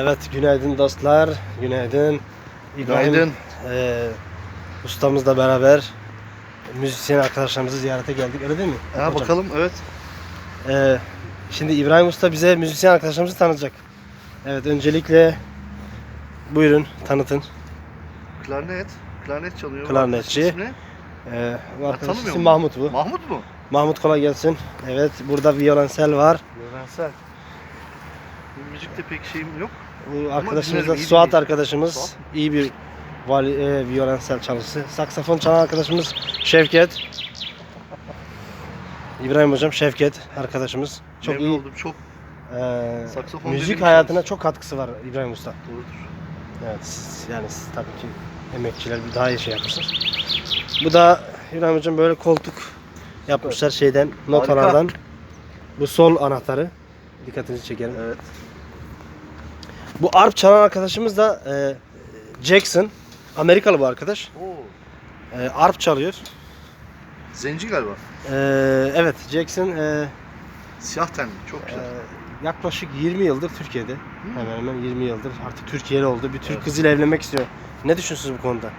Evet, günaydın dostlar. Günaydın. İbrahim Günaydın. eee, ustamızla beraber müzisyen arkadaşlarımızı ziyarete geldik. Öyle değil mi? Ha, hocam? bakalım evet. Eee, şimdi İbrahim Usta bize müzisyen arkadaşlarımızı tanıtacak. Evet, öncelikle buyurun tanıtın. Klarnet. Klarnet çalıyor. Klarnetçi. Ha, arkadaş ismi mu? Mahmut bu. Mahmut mu? Mahmut kolay gelsin. Evet, burada violensel var. Levensel. Müzikte pek şeyim yok. Bu arkadaşımız da Suat arkadaşımız. İyi bir vali, e, violensel çalıcısı. Saksafon çalan arkadaşımız Şevket. İbrahim hocam Şevket arkadaşımız. Çok Memnun iyi. oldum. Çok e, Saksafon müzik hayatına çok katkısı var İbrahim Usta. doğrudur. Evet siz- yani siz tabii ki emekçiler bir daha iyi şey yapmışsınız. Bu da İbrahim hocam böyle koltuk yapmışlar şeyden notalardan. Bu sol anahtarı. Dikkatinizi çekerim. Evet. Bu arp çalan arkadaşımız da e, Jackson. Amerikalı bu arkadaş. Oo. E, arp çalıyor. Zenci galiba. E, evet Jackson e, Siyah tenli. Çok e, güzel. yaklaşık 20 yıldır Türkiye'de. Hmm. Hemen hemen 20 yıldır artık Türkiye'li oldu. Bir Türk Evet. kızıyla evlenmek istiyor. Ne düşünüyorsunuz bu konuda?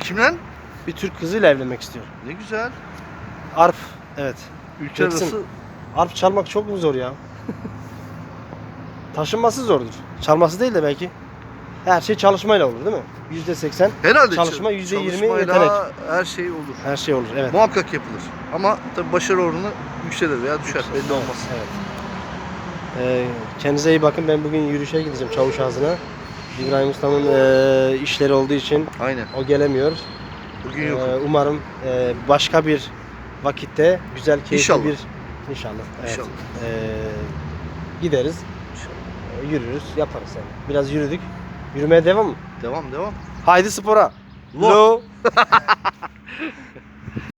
Kim lan? Bir Türk kızıyla evlenmek istiyor. Ne güzel. Arp. Evet. Ülke Jackson. arası Arp çalmak çok mu zor ya? Taşınması zordur. Çalması değil de belki. Her şey çalışmayla olur değil mi? %80 herhalde Çalışma, çal- yüzde yirmi çalışmayla yetenek. her şey olur. her şey olur. Evet. Muhakkak yapılır. Ama tabii başarı oranı yükselir veya düşer. Belli olmaz. Evet. Ee, kendinize iyi bakın. Ben bugün yürüyüşe gideceğim çavuş ağzına. İbrahim Usta'nın e, işleri olduğu için Aynen. o gelemiyor. Bugün yok. Ee, umarım e, başka bir vakitte güzel, keyifli İnşallah. bir inşallah. Evet. İnşallah. Ee, gideriz, e, yürürüz, yaparız yani. Biraz yürüdük. Yürümeye devam mı? Devam devam. Haydi spora. Lo.